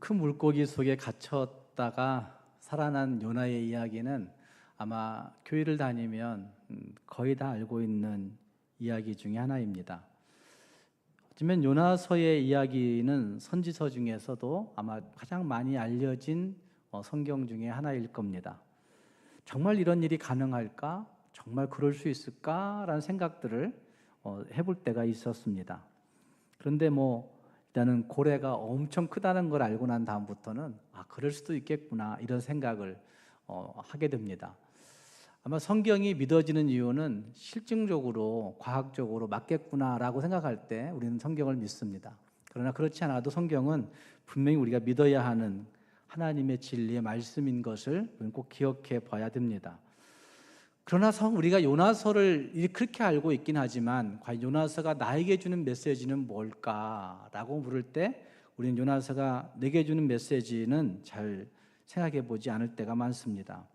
큰 물고기 속에 갇혔다가 살아난 요나의 이야기는 아마 교회를 다니면 음, 거의 다 알고 있는 이야기 중에 하나입니다. 어쩌면 요나서의 이야기는 선지서 중에서도 아마 가장 많이 알려진 어, 성경 중에 하나일 겁니다. 정말 이런 일이 가능할까? 정말 그럴 수 있을까 라는 생각들을 어, 해볼 때가 있었습니다. 그런데 뭐 일단은 고래가 엄청 크다는 걸 알고 난 다음부터는 아 그럴 수도 있겠구나 이런 생각을 어, 하게 됩니다. 아마 성경이 믿어지는 이유는 실증적으로 과학적으로 맞겠구나라고 생각할 때 우리는 성경을 믿습니다. 그러나 그렇지 않아도 성경은 분명히 우리가 믿어야 하는 하나님의 진리의 말씀인 것을 꼭 기억해 봐야 됩니다. 그러나 성 우리가 요나서를 그렇게 알고 있긴 하지만 과연 요나서가 나에게 주는 메시지는 뭘까라고 물을 때 우리는 요나서가 내게 주는 메시지는 잘 생각해 보지 않을 때가 많습니다.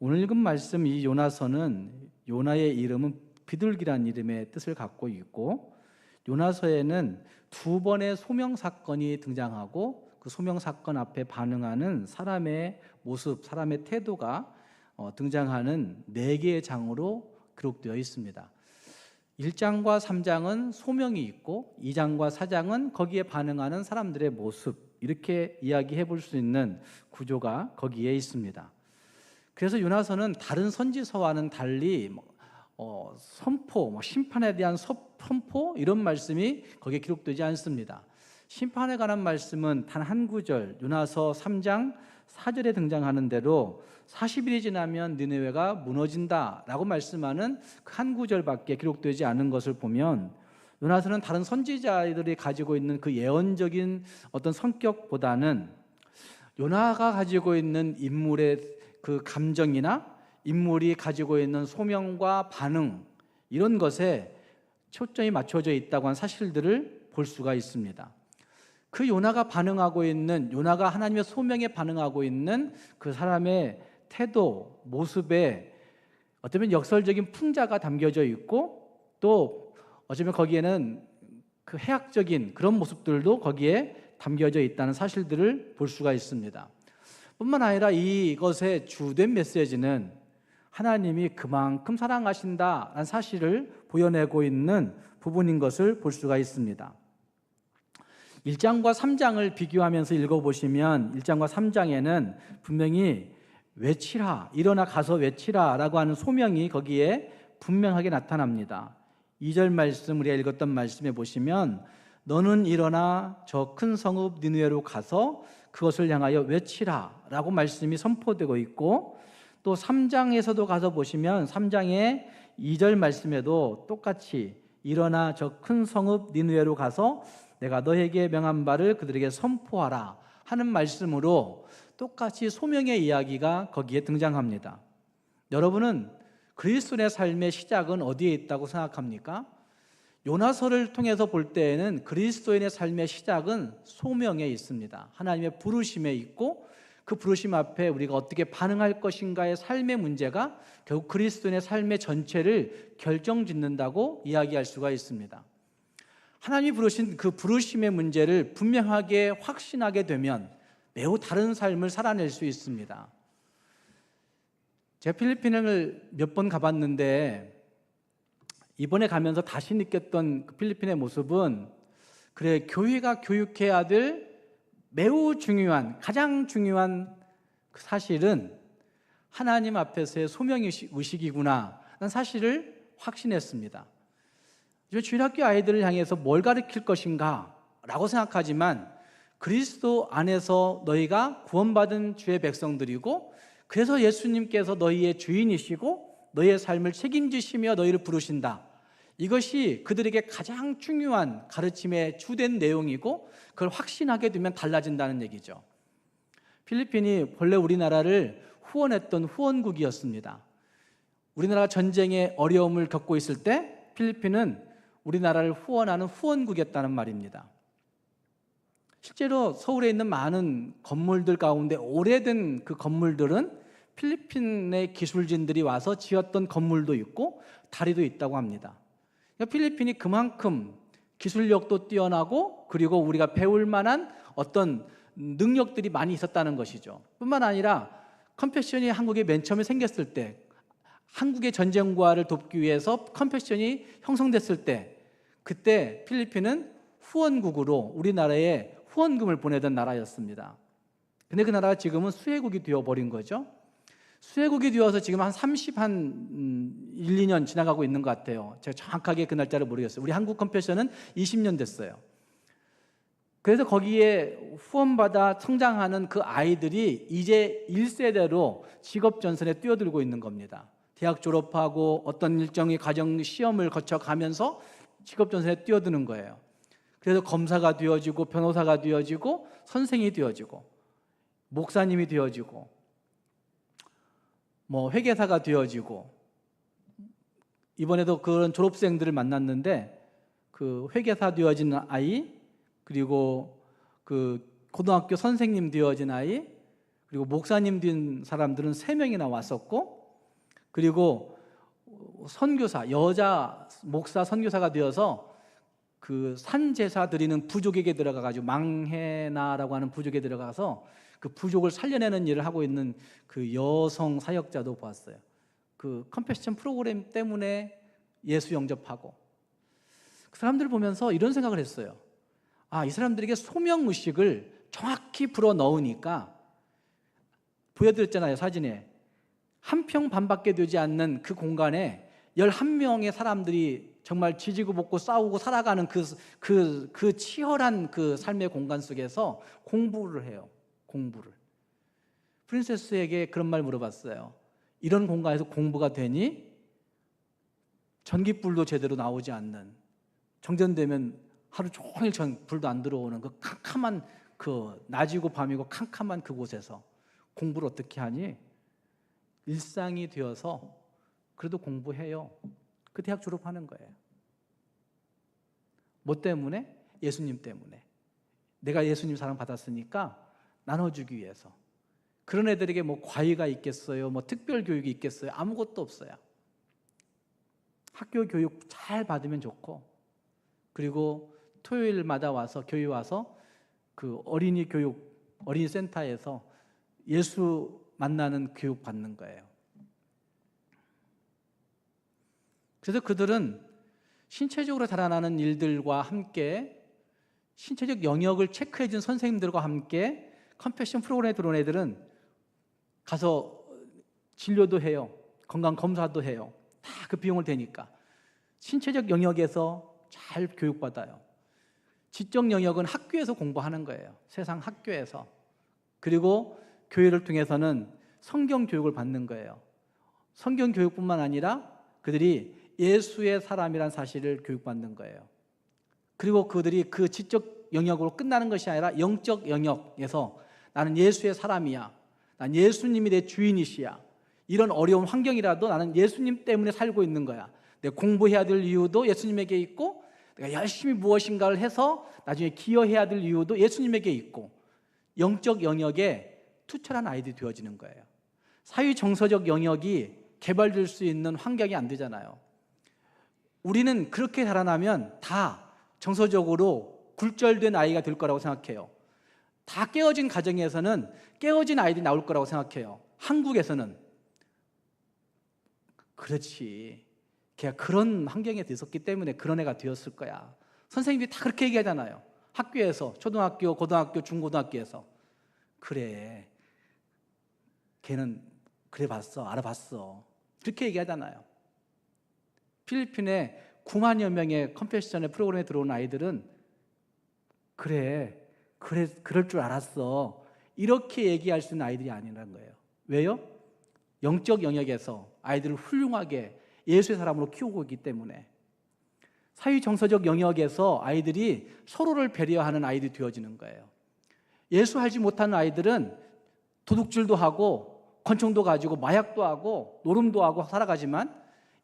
오늘 읽은 말씀 이 요나서는 요나의 이름은 비둘기란 이름의 뜻을 갖고 있고 요나서에는 두 번의 소명 사건이 등장하고 그 소명 사건 앞에 반응하는 사람의 모습, 사람의 태도가 어, 등장하는 네 개의 장으로 기록되어 있습니다. 1장과 3장은 소명이 있고 2장과 4장은 거기에 반응하는 사람들의 모습 이렇게 이야기해 볼 수 있는 구조가 거기에 있습니다. 그래서 요나서는 다른 선지서와는 달리 뭐, 어, 선포, 뭐 심판에 대한 선포 이런 말씀이 거기에 기록되지 않습니다. 심판에 관한 말씀은 단 한 구절 요나서 3장 4절에 등장하는 대로 40일이 지나면 니네웨가 무너진다라고 말씀하는 그 한 구절밖에 기록되지 않은 것을 보면 요나서는 다른 선지자들이 가지고 있는 그 예언적인 어떤 성격보다는 요나가 가지고 있는 인물의 그 감정이나 인물이 가지고 있는 소명과 반응 이런 것에 초점이 맞춰져 있다고 한 사실들을 볼 수가 있습니다. 그 요나가 반응하고 있는 요나가 하나님의 소명에 반응하고 있는 그 사람의 태도, 모습에 어쩌면 역설적인 풍자가 담겨져 있고 또 어쩌면 거기에는 그 해학적인 그런 모습들도 거기에 담겨져 있다는 사실들을 볼 수가 있습니다. 뿐만 아니라 이것의 주된 메시지는 하나님이 그만큼 사랑하신다라는 사실을 보여내고 있는 부분인 것을 볼 수가 있습니다. 1장과 3장을 비교하면서 읽어보시면 1장과 3장에는 분명히 외치라, 일어나 가서 외치라 라고 하는 소명이 거기에 분명하게 나타납니다. 2절 말씀, 우리가 읽었던 말씀에 보시면 너는 일어나 저 큰 성읍 니누에로 가서 그것을 향하여 외치라 라고 말씀이 선포되고 있고 또 3장에서도 가서 보시면 3장의 2절 말씀에도 똑같이 일어나 저 큰 성읍 니누에로 가서 내가 너에게 명한 바를 그들에게 선포하라 하는 말씀으로 똑같이 소명의 이야기가 거기에 등장합니다. 여러분은 그리스도의 삶의 시작은 어디에 있다고 생각합니까? 요나서를 통해서 볼 때에는 그리스도인의 삶의 시작은 소명에 있습니다. 하나님의 부르심에 있고 그 부르심 앞에 우리가 어떻게 반응할 것인가의 삶의 문제가 결국 그리스도인의 삶의 전체를 결정 짓는다고 이야기할 수가 있습니다. 하나님이 부르신 그 부르심의 문제를 분명하게 확신하게 되면 매우 다른 삶을 살아낼 수 있습니다. 제가 필리핀을 몇 번 가봤는데 이번에 가면서 다시 느꼈던 그 필리핀의 모습은 그래 교회가 교육해야 될 매우 중요한 가장 중요한 그 사실은 하나님 앞에서의 소명 의식이구나 라는 사실을 확신했습니다. 주일학교 아이들을 향해서 뭘 가르칠 것인가 라고 생각하지만 그리스도 안에서 너희가 구원받은 주의 백성들이고 그래서 예수님께서 너희의 주인이시고 너희의 삶을 책임지시며 너희를 부르신다. 이것이 그들에게 가장 중요한 가르침의 주된 내용이고 그걸 확신하게 되면 달라진다는 얘기죠. 필리핀이 본래 우리나라를 후원했던 후원국이었습니다. 우리나라가 전쟁의 어려움을 겪고 있을 때 필리핀은 우리나라를 후원하는 후원국이었다는 말입니다. 실제로 서울에 있는 많은 건물들 가운데 오래된 그 건물들은 필리핀의 기술진들이 와서 지었던 건물도 있고 다리도 있다고 합니다. 그러니까 필리핀이 그만큼 기술력도 뛰어나고 그리고 우리가 배울 만한 어떤 능력들이 많이 있었다는 것이죠. 뿐만 아니라 컴패션이 한국에 맨 처음에 생겼을 때 한국의 전쟁과를 돕기 위해서 컴패션이 형성됐을 때 그때 필리핀은 후원국으로 우리나라에 후원금을 보내던 나라였습니다. 근데 그 나라가 지금은 수혜국이 되어버린 거죠. 수혜국이 되어서 지금 한 30, 한 음, 1, 2년 지나가고 있는 것 같아요. 제가 정확하게 그 날짜를 모르겠어요. 우리 한국 컴패션은 20년 됐어요. 그래서 거기에 후원받아 성장하는 그 아이들이 이제 1세대로 직업 전선에 뛰어들고 있는 겁니다. 대학 졸업하고 어떤 일정의 과정 시험을 거쳐 가면서 직업 전선에 뛰어드는 거예요. 그래서 검사가 되어지고 변호사가 되어지고 선생이 되어지고 목사님이 되어지고 뭐 회계사가 되어지고 이번에도 그런 졸업생들을 만났는데 그 회계사 되어진 아이 그리고 그 고등학교 선생님 되어진 아이 그리고 목사님 된 사람들은 세 명이나 왔었고 그리고 선교사 여자 목사 선교사가 되어서 그 산 제사 드리는 부족에게 들어가 가지고 망해나라고 하는 부족에 들어가서 그 부족을 살려내는 일을 하고 있는 그 여성 사역자도 보았어요. 그 컴패션 프로그램 때문에 예수 영접하고 그 사람들을 보면서 이런 생각을 했어요. 아, 이 사람들에게 소명 의식을 정확히 불어 넣으니까 보여드렸잖아요, 사진에. 한 평 반밖에 되지 않는 그 공간에 11명의 사람들이 정말 지지고 볶고 싸우고 살아가는 그, 그, 그 치열한 그 삶의 공간 속에서 공부를 해요. 공부를. 프린세스에게 그런 말 물어봤어요. 이런 공간에서 공부가 되니? 전기불도 제대로 나오지 않는 정전되면 하루 종일 전 불도 안 들어오는 그 캄캄한 그 낮이고 밤이고 캄캄한 그곳에서 공부를 어떻게 하니? 일상이 되어서 그래도 공부해요. 그 대학 졸업하는 거예요. 뭐 때문에? 예수님 때문에. 내가 예수님 사랑 받았으니까 나눠주기 위해서. 그런 애들에게 뭐 과외가 있겠어요? 뭐 특별 교육이 있겠어요? 아무것도 없어요. 학교 교육 잘 받으면 좋고, 그리고 토요일마다 와서 교회 와서 그 어린이 교육 어린이 센터에서 예수 만나는 교육 받는 거예요. 그래서 그들은 신체적으로 자라나는 일들과 함께 신체적 영역을 체크해 준 선생님들과 함께 컴패션 프로그램에 들어온 애들은 가서 진료도 해요. 건강 검사도 해요. 다 그 비용을 대니까. 신체적 영역에서 잘 교육받아요. 지적 영역은 학교에서 공부하는 거예요. 세상 학교에서. 그리고 교회를 통해서는 성경 교육을 받는 거예요. 성경 교육뿐만 아니라 그들이 예수의 사람이란 사실을 교육받는 거예요. 그리고 그들이 그 지적 영역으로 끝나는 것이 아니라 영적 영역에서 나는 예수의 사람이야. 난 예수님이 내 주인이시야. 이런 어려운 환경이라도 나는 예수님 때문에 살고 있는 거야. 내 공부해야 될 이유도 예수님에게 있고 내가 열심히 무엇인가를 해서 나중에 기여해야 될 이유도 예수님에게 있고 영적 영역에 투철한 아이들이 되어지는 거예요. 사회 정서적 영역이 개발될 수 있는 환경이 안 되잖아요. 우리는 그렇게 자라나면 다 정서적으로 굴절된 아이가 될 거라고 생각해요. 다 깨어진 가정에서는 깨어진 아이들이 나올 거라고 생각해요. 한국에서는 그렇지. 걔가 그런 환경에 있었기 때문에 그런 애가 되었을 거야. 선생님들이 다 그렇게 얘기하잖아요. 학교에서 초등학교, 고등학교, 중고등학교에서 그래. 걔는 그래 봤어. 알아봤어. 그렇게 얘기하잖아요. 필리핀에 9만여 명의 컴패션의 프로그램에 들어온 아이들은 그래, 그래, 그럴 줄 알았어. 이렇게 얘기할 수 있는 아이들이 아니라는 거예요. 왜요? 영적 영역에서 아이들을 훌륭하게 예수의 사람으로 키우고 있기 때문에 사회 정서적 영역에서 아이들이 서로를 배려하는 아이들이 되어지는 거예요. 예수 하지 못하는 아이들은 도둑질도 하고 권총도 가지고 마약도 하고 노름도 하고 살아가지만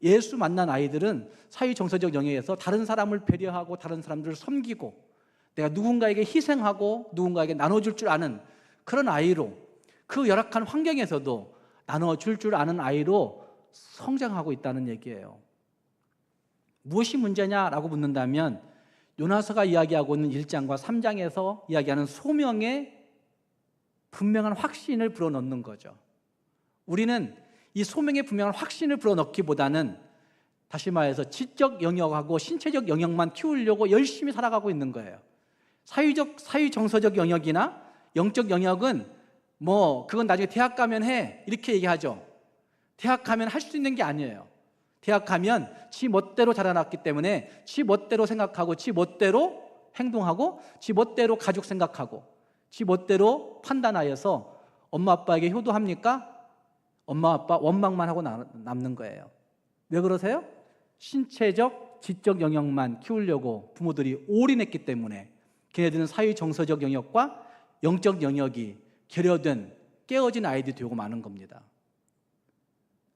예수 만난 아이들은 사회 정서적 영역에서 다른 사람을 배려하고 다른 사람들을 섬기고 내가 누군가에게 희생하고 누군가에게 나눠줄 줄 아는 그런 아이로 그 열악한 환경에서도 나눠줄 줄 아는 아이로 성장하고 있다는 얘기예요. 무엇이 문제냐라고 묻는다면 요나서가 이야기하고 있는 1장과 3장에서 이야기하는 소명의 분명한 확신을 불어넣는 거죠. 우리는 이 소명의 분명한 확신을 불어넣기보다는 다시 말해서 지적 영역하고 신체적 영역만 키우려고 열심히 살아가고 있는 거예요. 사회적 사회 정서적 영역이나 영적 영역은 뭐 그건 나중에 대학 가면 해 이렇게 얘기하죠. 대학 가면 할 수 있는 게 아니에요. 대학 가면 지 멋대로 자라났기 때문에 지 멋대로 생각하고 지 멋대로 행동하고 지 멋대로 가족 생각하고 지 멋대로 판단하여서 엄마 아빠에게 효도합니까? 엄마 아빠 원망만 하고 나- 남는 거예요. 왜 그러세요? 신체적 지적 영역만 키우려고 부모들이 올인했기 때문에 걔네들은 사회 정서적 영역과 영적 영역이 결여된 깨어진 아이들이 되고 마는 겁니다.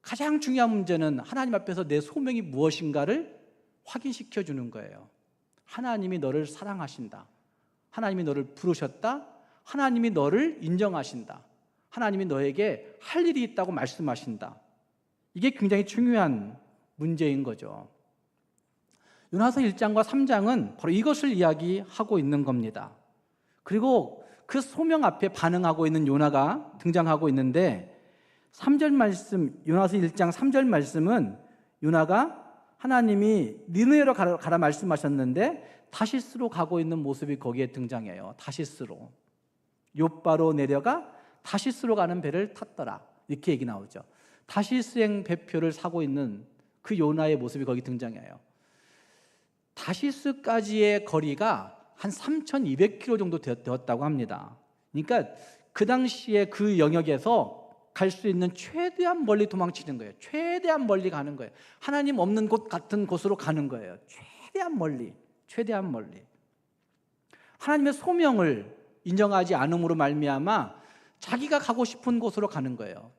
가장 중요한 문제는 하나님 앞에서 내 소명이 무엇인가를 확인시켜 주는 거예요. 하나님이 너를 사랑하신다. 하나님이 너를 부르셨다. 하나님이 너를 인정하신다. 하나님이 너에게 할 일이 있다고 말씀하신다. 이게 굉장히 중요한 문제인 거죠. 요나서 1장과 3장은 바로 이것을 이야기하고 있는 겁니다. 그리고 그 소명 앞에 반응하고 있는 요나가 등장하고 있는데 3절 말씀 요나서 1장 3절 말씀은 요나가 하나님이 니느웨로 가라, 가라 말씀하셨는데 다시스로 가고 있는 모습이 거기에 등장해요. 다시스로 요바로 내려가 다시스로 가는 배를 탔더라. 이렇게 얘기 나오죠. 다시스행 배표를 사고 있는 그 요나의 모습이 거기 등장해요. 다시스까지의 거리가 한 3,200km 정도 되었- 되었다고 합니다. 그러니까 그 당시에 그 영역에서 갈 수 있는 최대한 멀리 도망치는 거예요. 최대한 멀리 가는 거예요. 하나님 없는 곳 같은 곳으로 가는 거예요. 최대한 멀리, 최대한 멀리. 하나님의 소명을 인정하지 않음으로 말미암아 자기가 가고 싶은 곳으로 가는 거예요.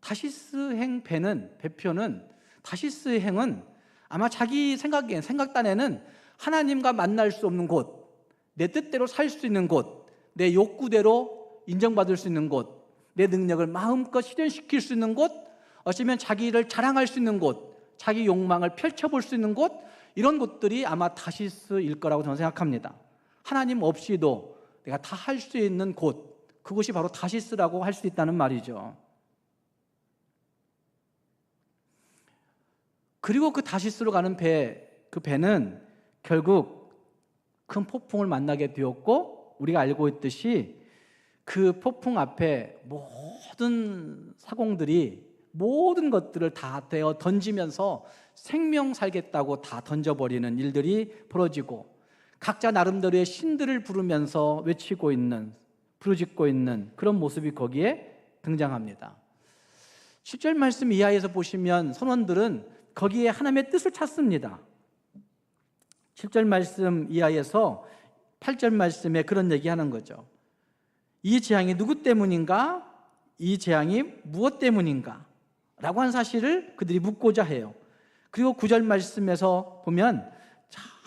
다시스행 배는 배표는 다시스행은 아마 자기 생각에 생각단에는 하나님과 만날 수 없는 곳, 내 뜻대로 살 수 있는 곳, 내 욕구대로 인정받을 수 있는 곳, 내 능력을 마음껏 실현시킬 수 있는 곳, 어쩌면 자기를 자랑할 수 있는 곳, 자기 욕망을 펼쳐볼 수 있는 곳, 이런 곳들이 아마 다시스일 거라고 저는 생각합니다. 하나님 없이도 내가 다 할 수 있는 곳, 그곳이 바로 다시스라고 할 수 있다는 말이죠. 그리고 그 다시스로 가는 배, 그 배는 결국 큰 폭풍을 만나게 되었고 우리가 알고 있듯이 그 폭풍 앞에 모든 사공들이 모든 것들을 다 되어 던지면서 생명 살겠다고 다 던져버리는 일들이 벌어지고 각자 나름대로의 신들을 부르면서 외치고 있는 부르짖고 있는 그런 모습이 거기에 등장합니다. 10절 말씀 이하에서 보시면 선원들은 거기에 하나님의 뜻을 찾습니다. 7절 말씀 이하에서 8절 말씀에 그런 얘기하는 거죠. 이 재앙이 누구 때문인가? 이 재앙이 무엇 때문인가? 라고 한 사실을 그들이 묻고자 해요. 그리고 9절 말씀에서 보면 자,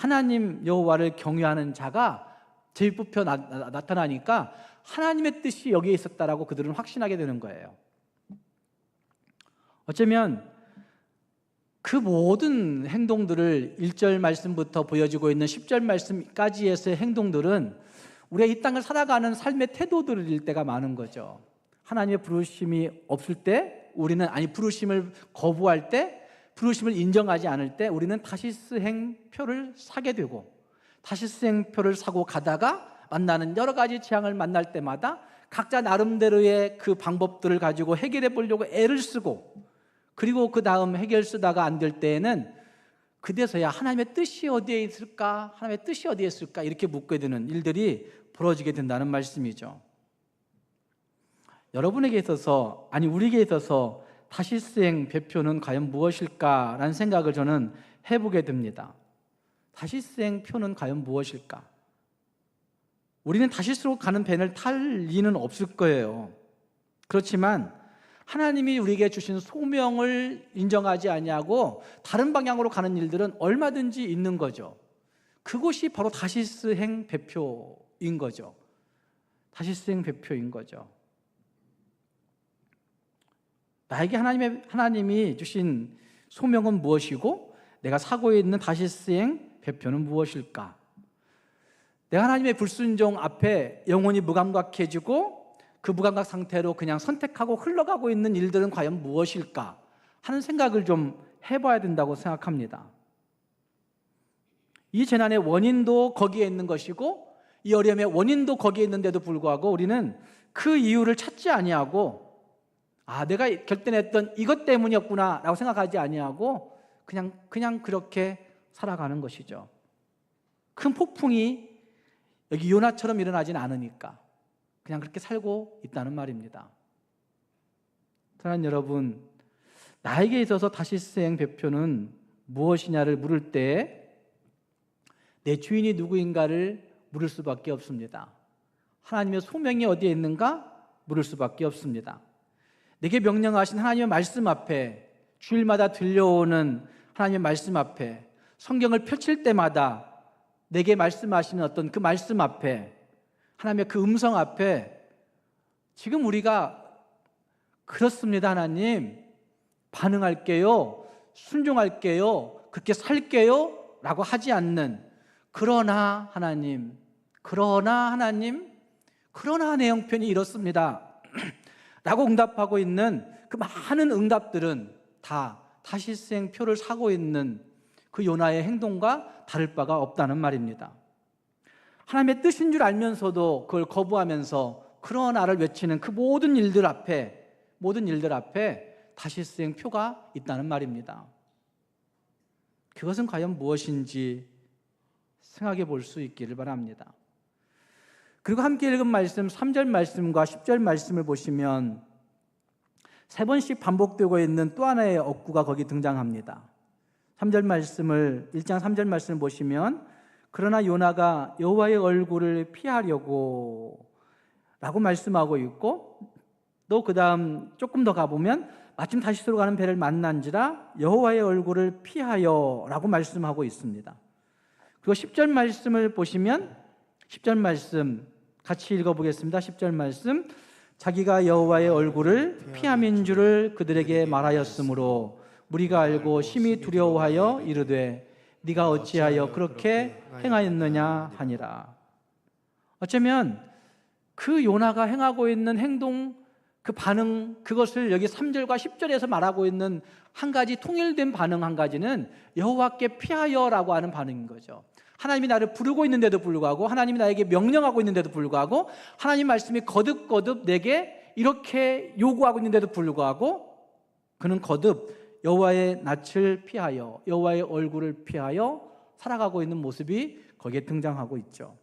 하나님 여호와를 경외하는 자가 제일 뽑혀 나, 나- 나 타나니까 하나님의 뜻이 여기에 있었다라고 그들은 확신하게 되는 거예요. 어쩌면 그 모든 행동들을 1절 말씀부터 보여지고 있는 10절 말씀까지에서의 행동들은 우리가 이 땅을 살아가는 삶의 태도들일 때가 많은 거죠. 하나님의 부르심이 없을 때 우리는 아니 부르심을 거부할 때 부르심을 인정하지 않을 때 우리는 다시 스 행표를 사게 되고 다시 스 행표를 사고 가다가 만나는 여러 가지 재앙을 만날 때마다 각자 나름대로의 그 방법들을 가지고 해결해 보려고 애를 쓰고 그리고 그 다음 해결 쓰다가 안 될 때에는 그대서야 하나님의 뜻이 어디에 있을까? 하나님의 뜻이 어디에 있을까? 이렇게 묻게 되는 일들이 벌어지게 된다는 말씀이죠. 여러분에게 있어서 아니 우리에게 있어서 다시스행 배표는 과연 무엇일까라는 생각을 저는 해보게 됩니다. 다시스행 표는 과연 무엇일까? 우리는 다시스로 가는 배를 탈 리는 없을 거예요. 그렇지만 하나님이 우리에게 주신 소명을 인정하지 아니하고 다른 방향으로 가는 일들은 얼마든지 있는 거죠. 그것이 바로 다시스행 배표인 거죠. 다시스행 배표인 거죠. 나에게 하나님의 하나님이 주신 소명은 무엇이고 내가 사고 있는 다시스행 배표는 무엇일까? 내가 하나님의 불순종 앞에 영혼이 무감각해지고 그 무감각 상태로 그냥 선택하고 흘러가고 있는 일들은 과연 무엇일까 하는 생각을 좀 해봐야 된다고 생각합니다. 이 재난의 원인도 거기에 있는 것이고 이 어려움의 원인도 거기에 있는데도 불구하고 우리는 그 이유를 찾지 아니하고 아 내가 결단했던 이것 때문이었구나라고 생각하지 아니하고 그냥 그냥 그렇게 살아가는 것이죠. 큰 폭풍이 여기 요나처럼 일어나진 않으니까 그냥 그렇게 살고 있다는 말입니다. 사랑하는 여러분, 나에게 있어서 다시스행 배표는 무엇이냐를 물을 때 내 주인이 누구인가를 물을 수밖에 없습니다. 하나님의 소명이 어디에 있는가 물을 수밖에 없습니다. 내게 명령하신 하나님의 말씀 앞에 주일마다 들려오는 하나님의 말씀 앞에 성경을 펼칠 때마다 내게 말씀하시는 어떤 그 말씀 앞에 하나님의 그 음성 앞에 지금 우리가 그렇습니다 하나님. 반응할게요. 순종할게요. 그렇게 살게요. 라고 하지 않는 그러나 하나님 그러나 하나님 그러나 내 형편이 이렇습니다 라고 응답하고 있는 그 많은 응답들은 다 다시생 표를 사고 있는 그 요나의 행동과 다를 바가 없다는 말입니다. 하나님의 뜻인 줄 알면서도 그걸 거부하면서 그러나를 외치는 그 모든 일들 앞에 모든 일들 앞에 다시생 표가 있다는 말입니다. 그것은 과연 무엇인지 생각해 볼 수 있기를 바랍니다. 그리고 함께 읽은 말씀 3절 말씀과 10절 말씀을 보시면 세 번씩 반복되고 있는 또 하나의 억구가 거기 등장합니다. 3절 말씀을 1장 3절 말씀을 보시면 그러나 요나가 여호와의 얼굴을 피하려고 라고 말씀하고 있고 또 그다음 조금 더 가보면 마침 다시스로 가는 배를 만난지라 여호와의 얼굴을 피하여라고 말씀하고 있습니다. 그리고 10절 말씀을 보시면 10절 말씀 같이 읽어보겠습니다. 10절 말씀 자기가 여호와의 얼굴을 피함인 줄을 그들에게 말하였으므로 무리가 알고 심히 두려워하여 이르되 네가 어찌하여 그렇게 행하였느냐 하니라. 어쩌면 그 요나가 행하고 있는 행동 그 반응 그것을 여기 3절과 10절에서 말하고 있는 한 가지 통일된 반응 한 가지는 여호와께 피하여라고 하는 반응인 거죠. 하나님이 나를 부르고 있는데도 불구하고 하나님이 나에게 명령하고 있는데도 불구하고 하나님 말씀이 거듭거듭 내게 이렇게 요구하고 있는데도 불구하고 그는 거듭 여호와의 낯을 피하여 여호와의 얼굴을 피하여 살아가고 있는 모습이 거기에 등장하고 있죠.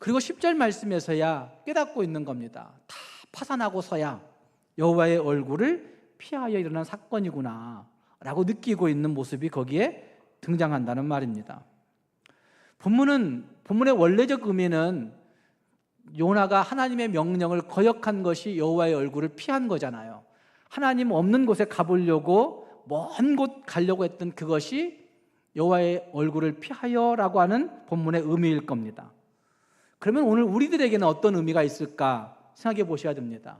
그리고 10절 말씀에서야 깨닫고 있는 겁니다. 다 파산하고서야 여호와의 얼굴을 피하여 일어난 사건이구나 라고 느끼고 있는 모습이 거기에 등장한다는 말입니다. 본문은 본문의 원래적 의미는 요나가 하나님의 명령을 거역한 것이 여호와의 얼굴을 피한 거잖아요. 하나님 없는 곳에 가보려고 먼 곳 가려고 했던 그것이 여호와의 얼굴을 피하여라고 하는 본문의 의미일 겁니다. 그러면 오늘 우리들에게는 어떤 의미가 있을까 생각해 보셔야 됩니다.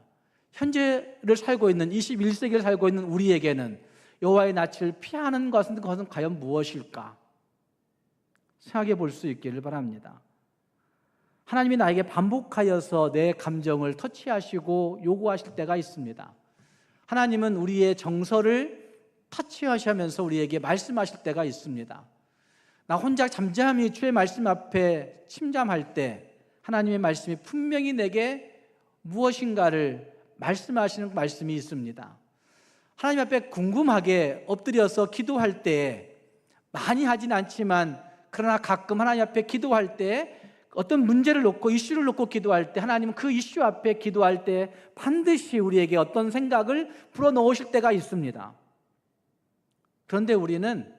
현재를 살고 있는 21세기를 살고 있는 우리에게는 여호와의 낯을 피하는 것은 그것은 과연 무엇일까? 생각해 볼 수 있기를 바랍니다. 하나님이 나에게 반복하여서 내 감정을 터치하시고 요구하실 때가 있습니다. 하나님은 우리의 정서를 터치하시면서 우리에게 말씀하실 때가 있습니다. 나 혼자 잠잠히 주의 말씀 앞에 침잠할 때 하나님의 말씀이 분명히 내게 무엇인가를 말씀하시는 말씀이 있습니다. 하나님 앞에 궁금하게 엎드려서 기도할 때 많이 하진 않지만 그러나 가끔 하나님 앞에 기도할 때 어떤 문제를 놓고 이슈를 놓고 기도할 때 하나님은 그 이슈 앞에 기도할 때 반드시 우리에게 어떤 생각을 불어넣으실 때가 있습니다. 그런데 우리는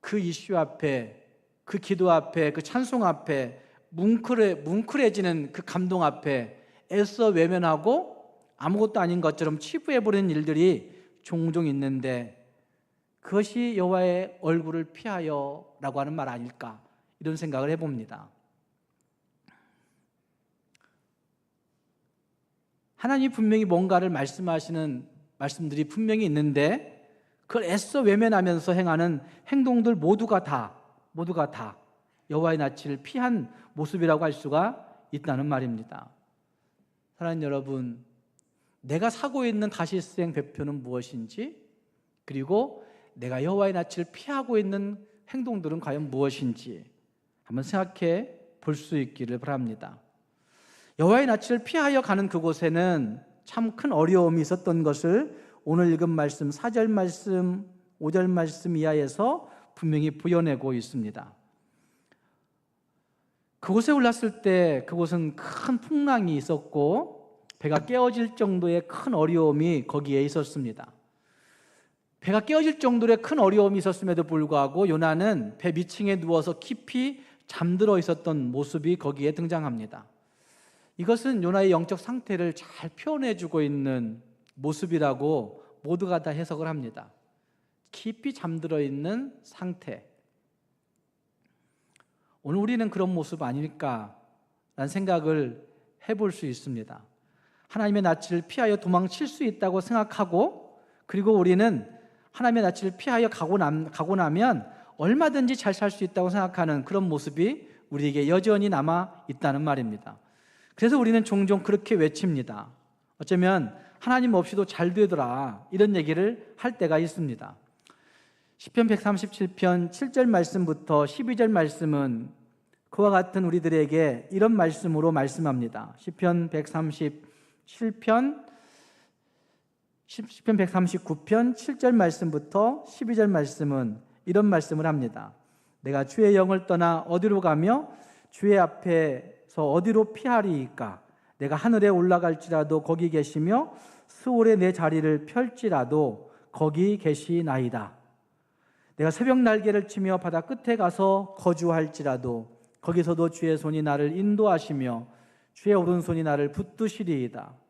그 이슈 앞에 그 기도 앞에 그 찬송 앞에 뭉클해, 뭉클해지는 그 감동 앞에 애써 외면하고 아무것도 아닌 것처럼 치부해버리는 일들이 종종 있는데 그것이 여호와의 얼굴을 피하여라고 하는 말 아닐까 이런 생각을 해봅니다. 하나님이 분명히 뭔가를 말씀하시는 말씀들이 분명히 있는데 그걸 애써 외면하면서 행하는 행동들 모두가 다 모두가 다 여호와의 낯을 피한 모습이라고 할 수가 있다는 말입니다. 사랑하는 여러분, 내가 사고 있는 가시수행 배표는 무엇인지 그리고 내가 여호와의 낯을 피하고 있는 행동들은 과연 무엇인지 한번 생각해 볼 수 있기를 바랍니다. 여호와의 낯을 피하여 가는 그곳에는 참 큰 어려움이 있었던 것을 오늘 읽은 말씀 4절 말씀 5절 말씀 이하에서 분명히 부여내고 있습니다. 그곳에 올랐을 때 그곳은 큰 풍랑이 있었고 배가 깨어질 정도의 큰 어려움이 거기에 있었습니다. 배가 깨어질 정도의 큰 어려움이 있었음에도 불구하고 요나는 배 밑층에 누워서 깊이 잠들어 있었던 모습이 거기에 등장합니다. 이것은 요나의 영적 상태를 잘 표현해 주고 있는 모습이라고 모두가 다 해석을 합니다. 깊이 잠들어 있는 상태. 오늘 우리는 그런 모습 아닐까라는 생각을 해볼 수 있습니다. 하나님의 낯을 피하여 도망칠 수 있다고 생각하고 그리고 우리는 하나님의 낯을 피하여 가고, 남, 가고 나면 얼마든지 잘 살 수 있다고 생각하는 그런 모습이 우리에게 여전히 남아 있다는 말입니다. 그래서 우리는 종종 그렇게 외칩니다. 어쩌면 하나님 없이도 잘 되더라 이런 얘기를 할 때가 있습니다. 시편 137편 7절 말씀부터 12절 말씀은 그와 같은 우리들에게 이런 말씀으로 말씀합니다. 시편 137편 시편 139편 7절 말씀부터 12절 말씀은 이런 말씀을 합니다. 내가 주의 영을 떠나 어디로 가며 주의 앞에서 어디로 피하리이까? 내가 하늘에 올라갈지라도 거기 계시며 수월에 내 자리를 펼지라도 거기 계시나이다. 내가 새벽 날개를 치며 바다 끝에 가서 거주할지라도 거기서도 주의 손이 나를 인도하시며 주의 오른손이 나를 붙드시리이다.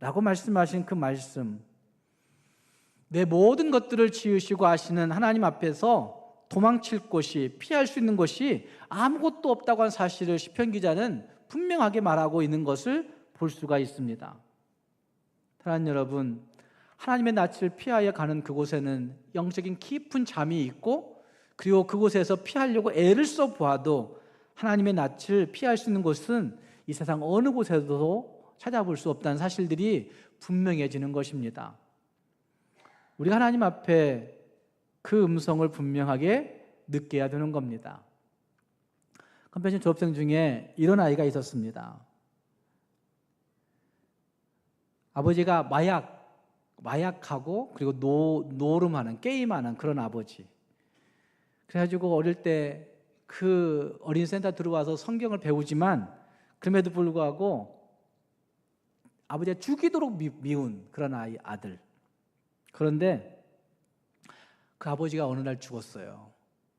라고 말씀하신 그 말씀. 내 모든 것들을 지으시고 하시는 하나님 앞에서 도망칠 곳이 피할 수 있는 것이 아무것도 없다고 한 사실을 시편 기자는 분명하게 말하고 있는 것을 볼 수가 있습니다. 사랑하는 여러분, 하나님의 낯을 피하여 가는 그곳에는 영적인 깊은 잠이 있고 그리고 그곳에서 피하려고 애를 써 보아도 하나님의 낯을 피할 수 있는 곳은 이 세상 어느 곳에도 찾아볼 수 없다는 사실들이 분명해지는 것입니다. 우리가 하나님 앞에 그 음성을 분명하게 느껴야 되는 겁니다. 컴패션 졸업생 중에 이런 아이가 있었습니다. 아버지가 마약, 마약하고 그리고 노, 노름하는, 게임하는 그런 아버지. 그래가지고 어릴 때 그 어린 센터 들어와서 성경을 배우지만 그럼에도 불구하고 아버지가 죽이도록 미, 운 그런 아이, 아들. 그런데 그 아버지가 어느 날 죽었어요.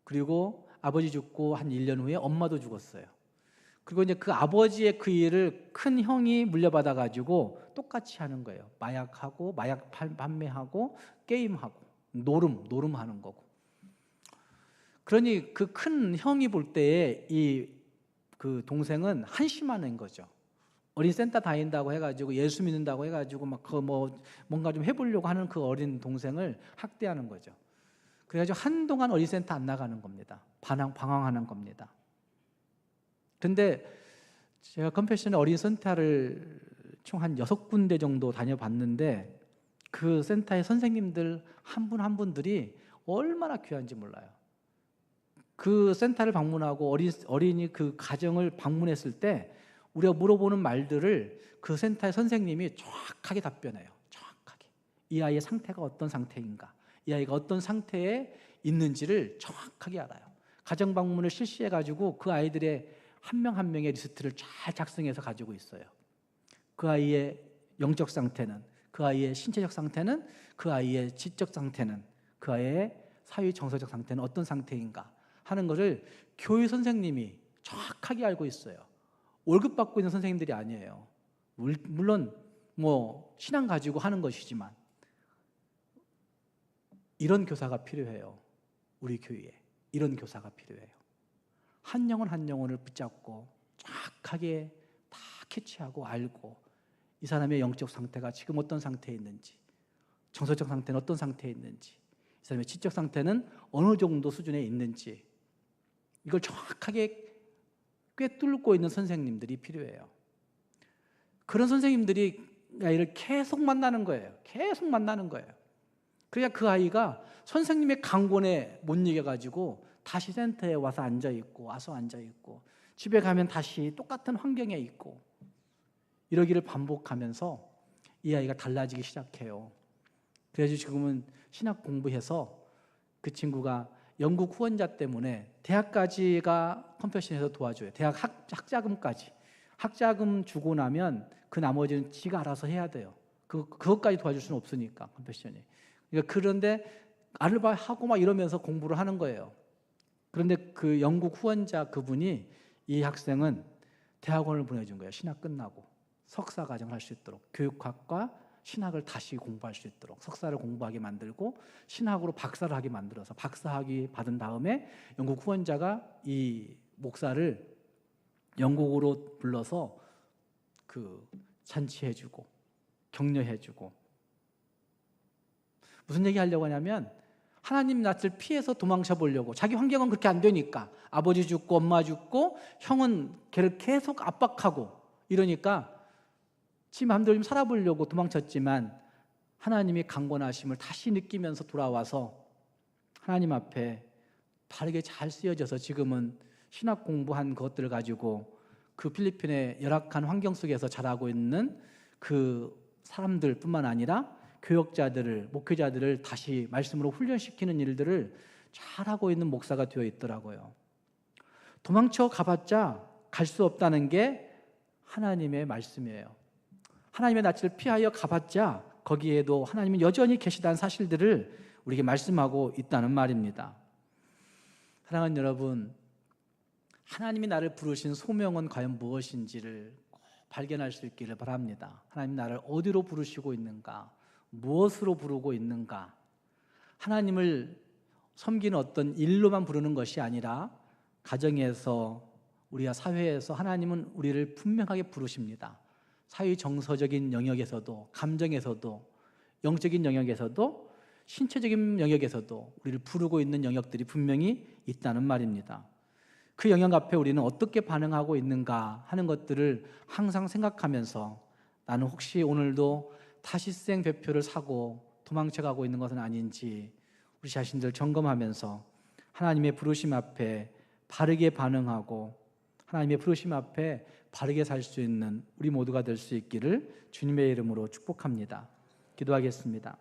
그리고 아버지 죽고 한 1년 후에 엄마도 죽었어요. 그리고 이제 그 아버지의 그 일을 큰 형이 물려받아 가지고 똑같이 하는 거예요. 마약하고 마약 판매하고 게임하고 노름 노름하는 거고. 그러니 그 큰 형이 볼 때에 이 그 동생은 한심한 거죠. 어린 센터 다닌다고 해가지고 예수 믿는다고 해가지고 막 그 뭐 뭔가 좀 해보려고 하는 그 어린 동생을 학대하는 거죠. 그래가지고 한동안 어린 센터 안 나가는 겁니다. 반항 방황하는 겁니다. 근데 제가 컴패션의 어린 센터를 총 한 여섯 군데 정도 다녀봤는데 그 센터의 선생님들 한 분한 분들이 얼마나 귀한지 몰라요. 그 센터를 방문하고 어린, 어린이 그 가정을 방문했을 때 우리가 물어보는 말들을 그 센터의 선생님이 정확하게 답변해요. 정확하게. 이 아이의 상태가 어떤 상태인가, 이 아이가 어떤 상태에 있는지를 정확하게 알아요. 가정 방문을 실시해 가지고 그 아이들의 한명한 명의 리스트를 잘 작성해서 가지고 있어요. 그 아이의 영적 상태는, 그 아이의 신체적 상태는, 그 아이의 지적 상태는, 그 아이의 사회 정서적 상태는 어떤 상태인가 하는 것을 교회 선생님이 정확하게 알고 있어요. 월급 받고 있는 선생님들이 아니에요. 물론 뭐 신앙 가지고 하는 것이지만 이런 교사가 필요해요. 우리 교회에 이런 교사가 필요해요. 한 영혼 한 영혼을 붙잡고 정확하게 다 캐치하고 알고 이 사람의 영적 상태가 지금 어떤 상태에 있는지, 정서적 상태는 어떤 상태에 있는지, 이 사람의 지적 상태는 어느 정도 수준에 있는지 이걸 정확하게 꿰뚫고 있는 선생님들이 필요해요. 그런 선생님들이 아이를 계속 만나는 거예요. 계속 만나는 거예요. 그러니까 그 아이가 선생님의 강권에 못 이겨가지고 다시 센터에 와서 앉아 있고 와서 앉아 있고 집에 가면 다시 똑같은 환경에 있고 이러기를 반복하면서 이 아이가 달라지기 시작해요. 그래서 지금은 신학 공부해서 그 친구가 영국 후원자 때문에 대학까지가 컴패션에서 도와줘요. 대학 학, 학자금까지. 학자금 주고 나면 그 나머지는 지가 알아서 해야 돼요. 그, 그것까지 도와줄 수는 없으니까, 컴패션이. 그러니까 그런데 아르바이트하고 막 이러면서 공부를 하는 거예요. 그런데 그 영국 후원자 그분이 이 학생은 대학원을 보내준 거예요. 신학 끝나고. 석사 과정을 할 수 있도록. 교육학과 신학을 다시 공부할 수 있도록 석사를 공부하게 만들고 신학으로 박사를 하게 만들어서 박사학위 받은 다음에 영국 후원자가 이 목사를 영국으로 불러서 그 잔치해주고 격려해주고. 무슨 얘기 하려고 하냐면 하나님 낯을 피해서 도망쳐 보려고. 자기 환경은 그렇게 안 되니까. 아버지 죽고 엄마 죽고 형은 걔를 계속 압박하고 이러니까 지 마음대로 좀 살아보려고 도망쳤지만 하나님이 강권하심을 다시 느끼면서 돌아와서 하나님 앞에 바르게 잘 쓰여져서 지금은 신학 공부한 것들을 가지고 그 필리핀의 열악한 환경 속에서 자라고 있는 그 사람들뿐만 아니라 교역자들을 목회자들을 다시 말씀으로 훈련시키는 일들을 잘하고 있는 목사가 되어 있더라고요. 도망쳐 가봤자 갈 수 없다는 게 하나님의 말씀이에요. 하나님의 낯을 피하여 가봤자 거기에도 하나님은 여전히 계시다는 사실들을 우리에게 말씀하고 있다는 말입니다. 사랑하는 여러분, 하나님이 나를 부르신 소명은 과연 무엇인지를 발견할 수 있기를 바랍니다. 하나님 나를 어디로 부르시고 있는가? 무엇으로 부르고 있는가? 하나님을 섬기는 어떤 일로만 부르는 것이 아니라 가정에서 우리가 사회에서 하나님은 우리를 분명하게 부르십니다. 사회 정서적인 영역에서도 감정에서도 영적인 영역에서도 신체적인 영역에서도 우리를 부르고 있는 영역들이 분명히 있다는 말입니다. 그 영역 앞에 우리는 어떻게 반응하고 있는가 하는 것들을 항상 생각하면서 나는 혹시 오늘도 다시생 배표를 사고 도망쳐 가고 있는 것은 아닌지 우리 자신들 점검하면서 하나님의 부르심 앞에 바르게 반응하고 하나님의 부르심 앞에 바르게 살 수 있는 우리 모두가 될 수 있기를 주님의 이름으로 축복합니다. 기도하겠습니다.